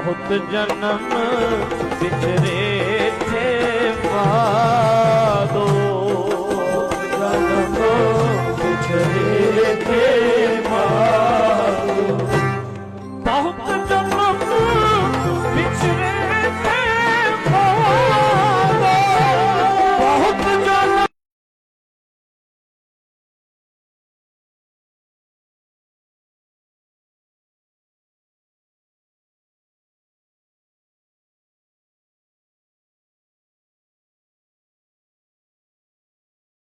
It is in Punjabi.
ਬਹੁਤ ਜਨਮ ਵਿਚਰੇ ਥੇ ਪਾ